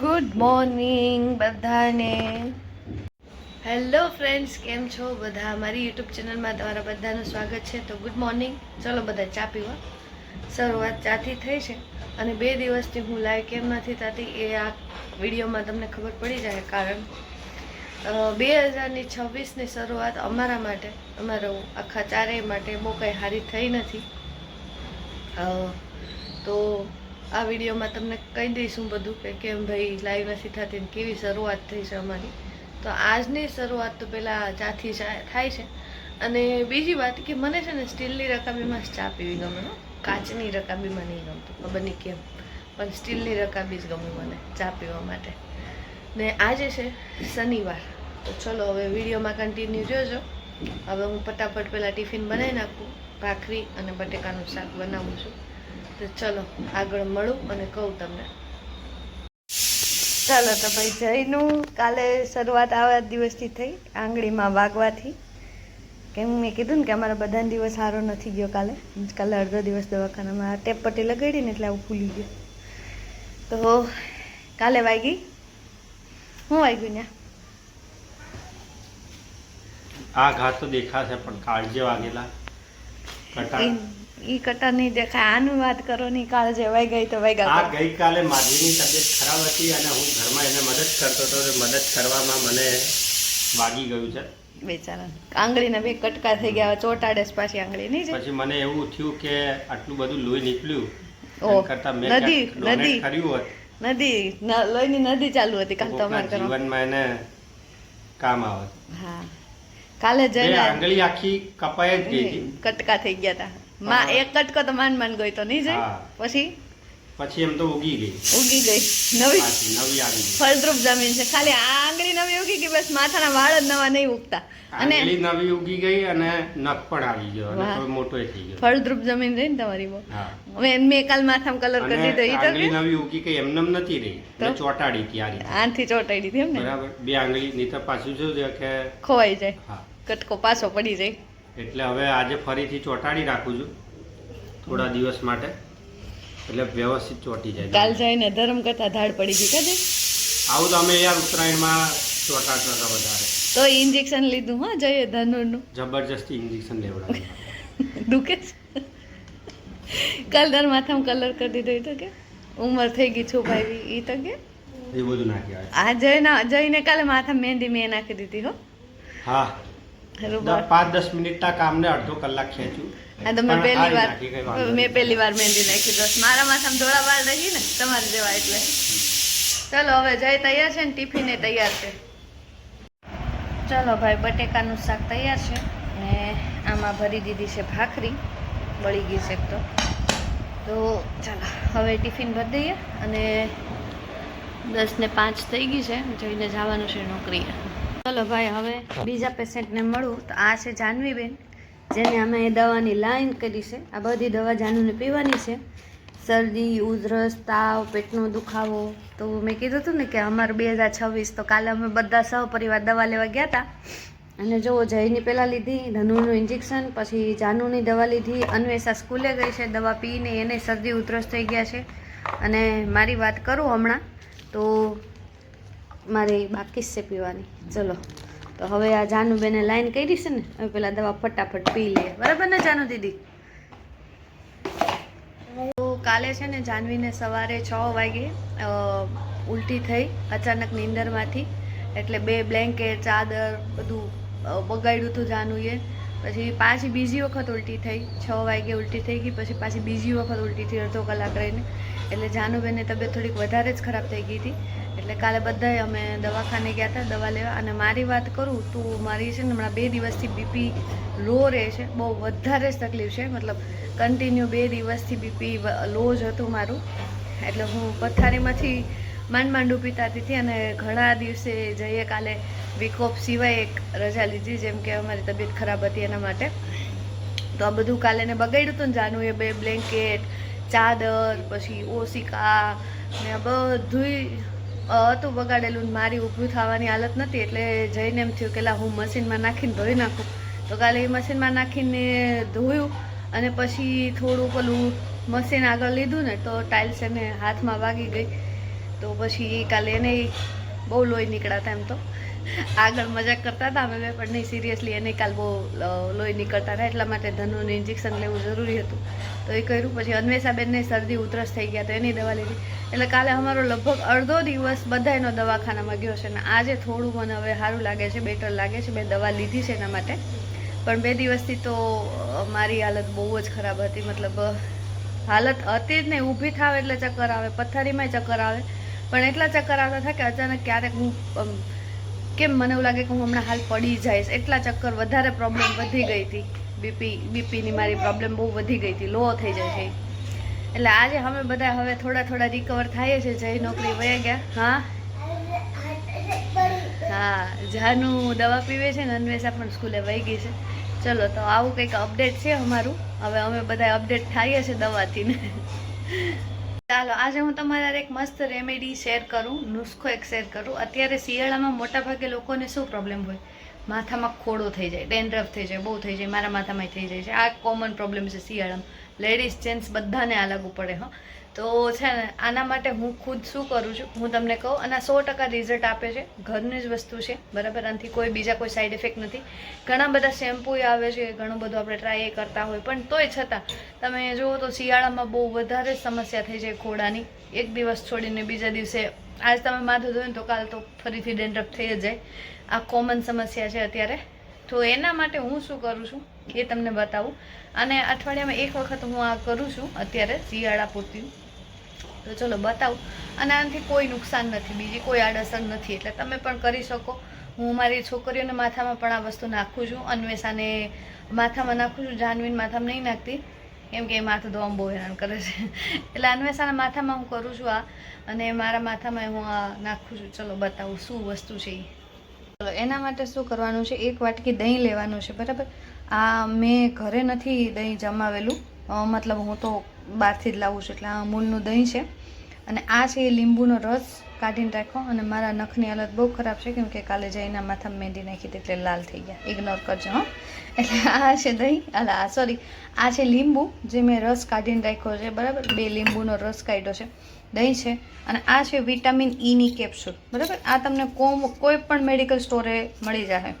Good morning બધાને. Hello friends કેમ છો બધા? મારી યુટ્યુબ ચેનલમાં તમારા બધાનું સ્વાગત છે. તો ગુડ મોર્નિંગ ચલો બધા ચા પીવા. શરૂઆત ચાથી થઈ છે અને બે દિવસથી હું લાઈવ કેમ નથી થતી એ આ વિડીયોમાં તમને ખબર પડી જાય કારણ બે હજારની છવ્વીસની શરૂઆત અમારા માટે, અમારો આખા ચારેય માટે બહુ કંઈ સારી થઈ નથી. તો આ વિડીયોમાં તમને કહી દઈશું બધું કે કેમ ભાઈ લાઈવ નથી થતી કેવી શરૂઆત થઈ છે અમારી. તો આજની શરૂઆત તો પહેલાં ચાથી થાય છે. અને બીજી વાત કે મને છે ને સ્ટીલની રકાબીમાં જ ચા પીવી ગમે કાચની રકાબીમાં નહીં ગમતું, ખબર નહીં કેમ. પણ સ્ટીલની રકાબી જ ગમે મને ચા પીવા માટે. ને આજે છે શનિવાર. તો ચલો હવે વિડીયોમાં કન્ટિન્યુ જોજો. હવે હું ફટાફટ પહેલાં ટિફિન બનાવી નાખું, ભાખરી અને બટેકાનું શાક બનાવું છું. તો ચલો આગળ મળું અને કહું તમને. ચાલો તો ભાઈ જયનું કાલે શરૂઆત આવા દિવસથી થઈ આંગળીમાં વાગવાથી. કેમ મેં કીધું ને કે અમારા બધાનો દિવસ સારો નથી ગયો કાલે. કાલે અડધો દિવસ દવાખાનામાં ટેપ પટ્ટી લગાડી ને એટલે આવું ખુલી ગયું. તો કાલે વાગી? હું વાગ્યું ને આ ઘા તો દેખાશે પણ કાળજે વાગેલા. કટા ઈ કટર નહીં દેખાય આનું વાત કરો નહીં કાલ જે ગઈ તો વાગ્યા આ કરો. ગઈકાલે માધવીની તબિયત ખરાબ હતી અને હું ઘરમાં એને મદદ કરતો હતો મદદ કરવામાં મને વાગી ગયું છે. બેચારા. આંગળીને બે કટકા થઈ ગયા ચોટાડે પાછી આંગળી નહીં પછી મને એવું થયું કે આટલું બધું લોહી નીકળ્યું. એમ મેં નદી, નદી. કર્યું હોત. નદી લોહીની નદી ચાલુ હતી કાલ તમારે જીવનમાં એને કામ આવે હા. કાલે જઈને આંગળી આખી કપાઈ જ ગઈ કટકા થઈ ગયા હતા માં એક કટકો તો માન માન ગઈ તો નહીં જાય. પછી? પછી એમ તો ઉગી ગઈ. ઉગી ગઈ. નવી? નવી આવી ફળદ્રુપ જમીન છે. ખાલી આ આંગળી નવી ઉગી ગઈ બસ માથાના વાળ જ નવા નહીં ઉગતા. અને નવી ઉગી ગઈ અને નખ પણ આવી ગયો અને થોડો મોટો થઈ ગયો. ફળદ્રુપ જમીન રહી ને તમારી બહુ. હવે મેં કાલ માથામાં કલર કરી દીધો ઈ તો આંગળી નવી ઉગી ગઈ એમનેમ નથી રહી. ચોંટાડી હતી આ આનથી ચોટાડી દીધી એમ ને બરાબર. બે આંગળી તો પાછું શું છે કે ખોવાઈ જાય. કટકો પાછો પડી જાય. એટલે હવે આજે ફરીથી ચોટાડી રાખું છું. થોડા દિવસ માટે. એટલે વ્યવસ્થિત ચોંટી જાય. કાલ જઈને ધર્મ કરતા ધાડ પડી ગઈ કદે આવું તો અમે યાર ઉત્તરાયણમાં ચોટા ચોટા વધારે. તો ઇન્જેક્શન લીધું હા જઈએ ધનુરનું જબરજસ્તી ઇન્જેક્શન લેવડાવ્યું. દુખે છે? કલર માથામાં કલર કરી દીધો એ તો કે? ઉંમર થઈ ગઈ છું ભાઈ એ તો કે? એ બધું નાખી આ જઈને જઈને કાલે માથા મહેંદી મેં નાખી દીધી હો. હા. પાંચ દસ મિનિટના કામને અડધો કલાક ખેંચ્યું. આ તો મેં પહેલી વાર મેં પહેલી વાર મહેંદી નાખી દોસ્ત મારા માથામાં ધોળા વાળ રહી ને તમારે જેવા એટલે. ચલો હવે જય તૈયાર છે ને ટિફિને તૈયાર છે. ચલો ભાઈ બટેકાનું શાક તૈયાર છે ને આમાં ભરી દીધી છે ભાખરી બળી ગઈ છે તો. તો ચાલો હવે ટિફિન ભરી દઈએ અને દસ ને પાંચ થઈ ગઈ છે જઈને જવાનું છે નોકરીએ. ચલો ભાઈ હવે બીજા પેશન્ટને મળું. તો આ છે જાનવીબેન. જેને અમે દવાની લાઈન કરી છે. આ બધી દવા જાનુને પીવાની છે. શરદી, ઉધરસ, તાવ, પેટનો દુખાવો. તો મેં કીધું હતું ને કે અમારું બે હજાર છવ્વીસ તો કાલે અમે બધા સહપરિવાર દવા લેવા ગયા હતા અને જો જયની પહેલાં લીધી, ધનુનું ઇન્જેક્શન પછી જાનુની દવા લીધી. અન્વેષા સ્કૂલે ગઈ છે, દવા પીને એને શરદી, ઉધરસ થઈ ગયા છે. અને મારી વાત કરું હમણાં, તો મારે બાકી છે પીવાની. ચલો. તો હવે આ જાનુ બેને લાઈન કરી છે ને, હવે પેલા દવા ફટાફટ પી લે બરાબર ને જાનુ દીદી? તો કાલે છે ને જાનવીને સવારે છ વાગે ઉલટી થઈ અચાનક નીંદરમાંથી. એટલે બે બ્લેન્કેટ ચાદર બધું બગાડ્યું હતું જાનુએ. પછી પાછી બીજી વખત ઉલટી થઈ, છ વાગે ઉલટી થઈ ગઈ, પછી પાછી બીજી વખત ઉલટી થઈ અડધો કલાક રહીને. એટલે જાનુબેનની તબિયત થોડીક વધારે જ ખરાબ થઈ ગઈ હતી. એટલે કાલે બધાએ અમે દવાખાને ગયા હતા, દવા લેવા. અને મારી વાત કરું તો મારી છે ને હમણાં બે દિવસથી બીપી લો રહે છે. બહુ વધારે જ તકલીફ છે. મતલબ કન્ટિન્યુ બે દિવસથી બીપી લો જ હતું મારું. એટલે હું પથારીમાંથી માંડ માંડ પીતા હતી અને ઘણા દિવસે જઈએ કાલે વીક ઓફ સિવાય એક રજા લીધી, જેમ કે અમારી તબિયત ખરાબ હતી એના માટે. તો આ બધું કાલે ને બગાડ્યું હતું ને જાનું એ બે બ્લેન્કેટ, ચાદર, પછી ઓસિકા ને આ બધુંય હતું બગાડેલું મારી ઊભું થવાની હાલત નથી એટલે જઈને એમ થયું કે હું મશીનમાં નાખીને ધોઈ નાખું. તો કાલે એ મશીનમાં નાખીને ધોયું અને પછી થોડું પેલું મશીન આગળ લીધું ને તો ટાઇલ્સ એને હાથમાં વાગી ગઈ. તો પછી કાલે એને બહુ લોહી નીકળાતા એમ તો. આગળ મજાક કરતા હતા. અમે બે પણ નહીં સિરિયસલી એને કાલ બહુ લોહી નીકળતા હતા, એટલા માટે ધનુને ઇન્જેક્શન લેવું જરૂરી હતું. તો એ કર્યું. પછી અન્વેષાબેનને શરદી, ઉધરસ થઈ ગયા તો એની દવા લીધી. એટલે કાલે અમારો લગભગ અડધો દિવસ બધાયનો દવાખાનામાં ગયો છે. અને આજે થોડું મને હવે સારું લાગે છે બેટર લાગે છે. મેં દવા લીધી છે એના માટે. પણ બે દિવસથી તો મારી હાલત બહુ જ ખરાબ હતી. મતલબ હાલત હતી જ નહીં. ઊભી થાવ એટલે ચક્કર આવે. પથ્થરીમાંય ચક્કર આવે. પણ એટલા ચક્કર આવતા હતા કે અચાનક ક્યારેક હું કેમ મને એવું લાગે કે હું હમણાં હાલ પડી જઈશ? એટલા ચક્કર વધારે પ્રોબ્લેમ વધી ગઈ હતી. બીપી બીપીની મારી પ્રોબ્લેમ બહુ વધી ગઈ હતી. લો થઈ જાય છે. એટલે આજે અમે બધા હવે થોડા થોડા રિકવર થાય છે જઈ નોકરી વયા ગયા. હા? હા, જાનું દવા પીવે છે ને અન્વેષા પણ સ્કૂલે વહી ગઈ છે. ચલો, તો આવું કંઈક અપડેટ છે અમારું? હવે અમે બધા અપડેટ થઈએ છીએ દવાથી ને. ચાલો, આજે હું તમારા એક મસ્ત રેમેડી શેર કરું, નુસ્ખો એક શેર કરું. અત્યારે શિયાળામાં મોટાભાગે લોકોને શું પ્રોબ્લેમ હોય? માથામાં ખોડો થઈ જાય ડેન્ડ્રફ થઈ જાય, બહુ થઈ જાય, મારા માથામાં થઈ જાય છે. આ કોમન પ્રોબ્લેમ છે શિયાળામાં. લેડીઝ જેન્ટ્સ બધાને આ લાગુ પડે, હા. તો છે ને, આના માટે હું ખુદ શું કરું છું? હું તમને કહું, અને સો ટકા રિઝલ્ટ આપે છે. ઘરની જ વસ્તુ છે, બરાબર? આનાથી કોઈ બીજા કોઈ સાઈડ ઇફેક્ટ નથી. ઘણા બધા શેમ્પૂ આવે છે, ઘણું બધું આપણે ટ્રાય કરતા હોય, પણ તોય છતાં, તમે જુઓ તો શિયાળામાં બહુ વધારે સમસ્યા થઈ જાય ખોડાની. એક દિવસ છોડીને બીજા દિવસે, આજ તમે માથું ધોયું તો કાલ તો ફરીથી ડેન્ડ્રફ થઈ જ જાય. આ કોમન સમસ્યા છે અત્યારે. તો એના માટે હું શું કરું છું, એ તમને બતાવું. અને અઠવાડિયામાં એક વખત હું આ કરું છું અત્યારે શિયાળા પૂરતી. તો ચલો બતાવું. અને આનાથી કોઈ નુકસાન નથી, બીજી કોઈ આડઅસર નથી. એટલે તમે પણ કરી શકો. હું મારી છોકરીઓને માથામાં પણ આ વસ્તુ નાખું છું. અન્વેષાને માથામાં નાખું છું, જાનવીન માથામાં નહીં નાખતી. કેમ કે એ માથું ધોવામાં બહુ હેરાન કરે છે. એટલે અન્વેષાના માથામાં હું કરું છું આ. અને મારા માથામાં હું આ નાખું છું. ચલો બતાવું શું વસ્તુ છે એ ચલો, એના માટે શું કરવાનું છે? એક વાટકી દહીં લેવાનું છે, બરાબર? આ મેં ઘરે નથી દહીં જમાવેલું. મતલબ હું તો બહારથી જ લાવું છું, એટલે આ અમૂલનું દહીં છે. અને આ છે એ લીંબુનો રસ કાઢીને રાખો, અને મારા નખની હાલત બહુ ખરાબ છે, કેમ કે કાલે જઈને માથામાં મહેંદી નાખી એટલે લાલ થઈ ગયા. ઇગ્નોર કરજો, હં. એટલે આ છે દહીં, અલા, આ સોરી આ છે લીંબુ, જે મેં રસ કાઢીને રાખ્યો છે, બરાબર? બે લીંબુનો રસ કાઢ્યો છે, દહીં છે. અને આ છે વિટામિન ઈની કેપ્સ્યુલ, બરાબર? આ તમને કોમ, કોઈ પણ મેડિકલ સ્ટોરે મળી જશે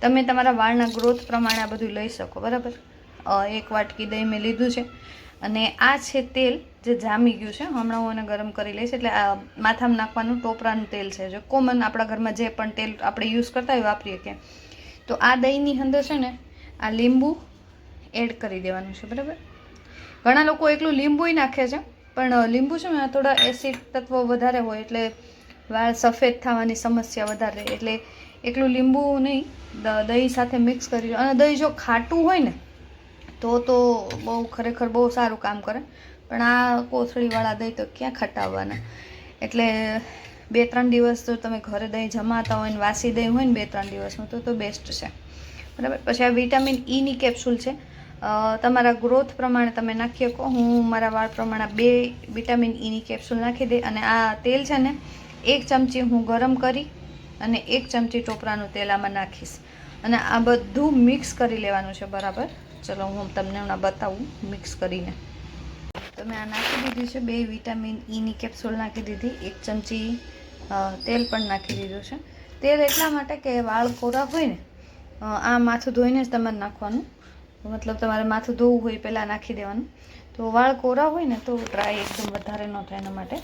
તમે તમારા વાળના ગ્રોથ પ્રમાણે આ બધું લઈ શકો, બરાબર? એક વાટકી દહીં મેં લીધું છે. અને આ છે તેલ જે જામી ગયું છે, હમણાં હું એને ગરમ કરી લઈશ એટલે આ માથામાં નાખવાનું ટોપરાનું તેલ છે. જે કોમન આપણા ઘરમાં જે પણ તેલ આપણે યુઝ કરતા હોય વાપરીએ કે. તો આ દહીંની અંદર છે ને, આ લીંબુ એડ કરી દેવાનું છે, બરાબર? ઘણા લોકો એકલું લીંબુય નાખે છે, પણ લીંબુ છે ને થોડા એસિડ તત્વો વધારે હોય એટલે વાળ સફેદ થવાની સમસ્યા વધારે એટલે એકલું લીંબુ નહીં દહીં સાથે મિક્સ કરી. અને દહીં જો ખાટું હોય ને તો તો બહુ ખરેખર બહુ સારું કામ કરે. પણ આ કોથળીવાળા દહીં તો ક્યાં ખટાવવાના? એટલે બે ત્રણ દિવસ તો તમે ઘરે દહીં જમાતા હોય ને વાસી દહીં હોય ને બે ત્રણ દિવસનું તો તો બેસ્ટ છે. બરાબર? પછી આ વિટામિન ઈની કેપ્સ્યુલ છે. તમારા ગ્રોથ પ્રમાણે તમે નાખી શકો. હું મારા વાળ પ્રમાણે બે વિટામિન ઈની કેપ્સ્યુલ નાખી દઈ અને આ તેલ છે ને એક ચમચી હું ગરમ કરી અને એક ચમચી ટોપરાનું તેલ આમાં નાખીશ. અને આ બધું મિક્સ કરી લેવાનું છે બરાબર? ચલો હું તમને હમણાં બતાવું મિક્સ કરીને. તો મેં આ નાખી દીધી છે, બે વિટામિન ઈની કેપ્સ્યુલ નાખી દીધી, એક ચમચી તેલ પણ નાખી દીધું છે. તેલ એટલા માટે કે વાળ કોરા હોય ને આ માથું ધોઈને જ તમારે નાખવાનું. મતલબ તમારે માથું ધોવું હોય પહેલાં નાખી દેવાનું. તો વાળ કોરા હોય ને તો ડ્રાય એકદમ વધારે ન થાય એના માટે.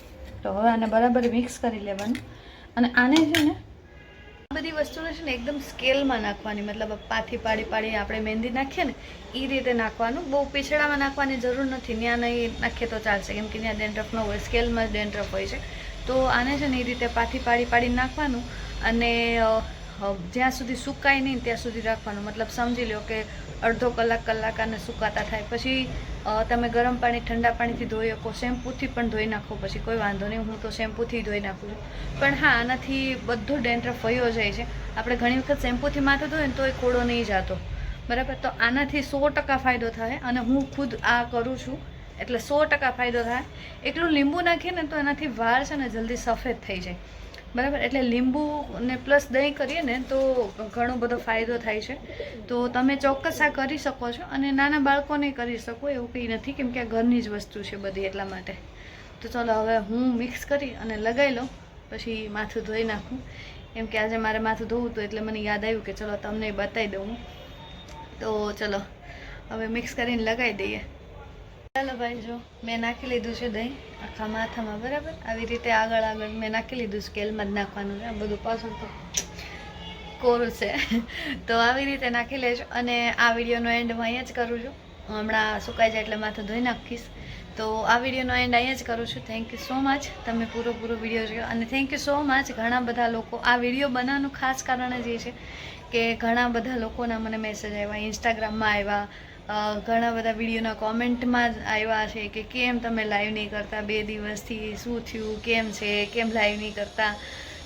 તો હવે આને બરાબર મિક્સ કરી લેવાનું. અને આને છે ને બધી વસ્તુને છે ને એકદમ સ્કેલમાં નાખવાની, મતલબ પાથી પાડી પાડી આપણે મહેંદી નાખીએ ને એ રીતે નાખવાનું. બહુ પીછડામાં નાખવાની જરૂર નથી. ત્યાં નહીં નાખીએ તો ચાલશે. કેમ કે ત્યાં ડેન્ડ્રફ ન હોય, સ્કેલમાં જ ડેન્ડ્રફ હોય છે. તો આને છે ને એ રીતે પાથી પાડી પાડી નાખવાનું અને જ્યાં સુધી સુકાય નહીં ત્યાં સુધી રાખવાનું. મતલબ સમજી લો કે અડધો કલાક કલાક આને સુકાતા થાય. પછી તમે ગરમ પાણી ઠંડા પાણીથી ધોઈ શકો, શેમ્પૂથી પણ ધોઈ નાખો પછી, કોઈ વાંધો નહીં, હું તો શેમ્પૂથી ધોઈ નાખું છું. પણ હા, આનાથી બધો ડેન્ડ્રફ વયો જાય છે. આપણે ઘણી વખત શેમ્પૂથી માથું ધોઈએ ને તો એ ખોડો નહીં જતો. બરાબર? તો આનાથી સો ટકા ફાયદો થાય અને હું ખુદ આ કરું છું. એટલે સો ટકા ફાયદો થાય. એટલું લીંબુ નાખીએ ને તો એનાથી વાળ છે ને જલ્દી સફેદ થઈ જાય. બરાબર? એટલે લીંબુ ને પ્લસ દહીં કરીએ ને તો ઘણો બધો ફાયદો થાય છે. તો તમે ચોક્કસ આ કરી શકો છો અને નાના બાળકોને કરી શકો, એવું કંઈ નથી, કેમ કે આ ઘરની જ વસ્તુ છે બધી એટલા માટે. તો ચાલો હવે હું મિક્સ કરી અને લગાવી લઉં, પછી માથું ધોઈ નાખું. કેમ કે આજે મારે માથું ધોવું હતું એટલે મને યાદ આવ્યું કે ચલો તમને બતાવી દઉં તો ચલો, હવે મિક્સ કરીને લગાવી દઈએ. ચાલો ભાઈ, જો મેં નાખી લીધું છે દહીં, આખા માથામાં, બરાબર? આવી રીતે આગળ આગળ મેં નાખી લીધું સ્કેલમાં જ નાખવાનું છે. આ બધું પાછું તો કોરું છે. તો આવી રીતે નાખી લેજો અને આ વિડીયોનો એન્ડ હું અહીંયા જ કરું છું. હમણાં સુકાઈ જાય એટલે માથું ધોઈ નાખીશ. તો આ વિડીયોનો એન્ડ અહીંયા જ કરું છું. થેન્ક યુ સો મચ તમે પૂરો પૂરો વીડિયો જોયો. અને થેન્ક યુ સો મચ ઘણા બધા લોકો આ વીડિયો બનાવવાનું ખાસ કારણ જ એ છે કે ઘણા બધા લોકોના મને મેસેજ આવ્યા ઇન્સ્ટાગ્રામમાં આવ્યા ઘણા બધા વિડીયોના કોમેન્ટમાં જ આવ્યા છે કે કેમ તમે લાઈવ નહીં કરતા, બે દિવસથી શું થયું, કેમ છે, કેમ લાઈવ નહીં કરતા.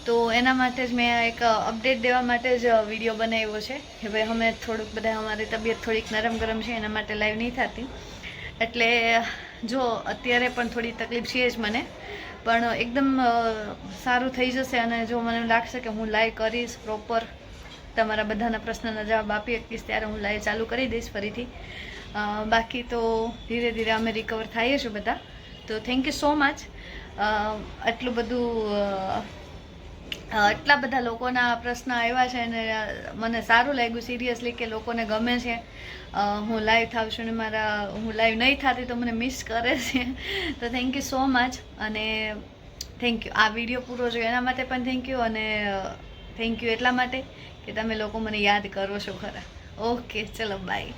તો એના માટે જ મેં એક અપડેટ દેવા માટે જ વીડિયો બનાવ્યો છે કે ભાઈ અમે થોડુંક બધા, અમારી તબિયત થોડીક નરમ ગરમ છે, એના માટે લાઈવ નહીં થતી. એટલે જો અત્યારે પણ થોડી તકલીફ છે જ મને, પણ એકદમ સારું થઈ જશે અને જો મને લાગશે કે હું લાઈવ કરીશ પ્રોપર તમારા બધાના પ્રશ્નના જવાબ આપી શકીશ, ત્યારે હું લાઈવ ચાલુ કરી દઈશ ફરીથી. બાકી તો ધીરે ધીરે અમે રિકવર થઈએ છીએ બધા. તો થેન્ક યુ સો મચ આટલું બધું એટલા બધા લોકોના પ્રશ્ન આવ્યા છે અને મને સારું લાગ્યું સિરિયસલી કે લોકોને ગમે છે. હું લાઈવ થાવ છું ને મારા, હું લાઈવ નહીં થતી તો મને મિસ કરે છે. તો થેન્ક યુ સો મચ અને થેન્ક યુ આ વીડિયો પૂરો જોયો એના માટે પણ થેન્ક યુ અને થેન્ક યુ એટલા માટે કે તમે લોકો મને યાદ કરો છો ખરા. ઓકે ચલો બાય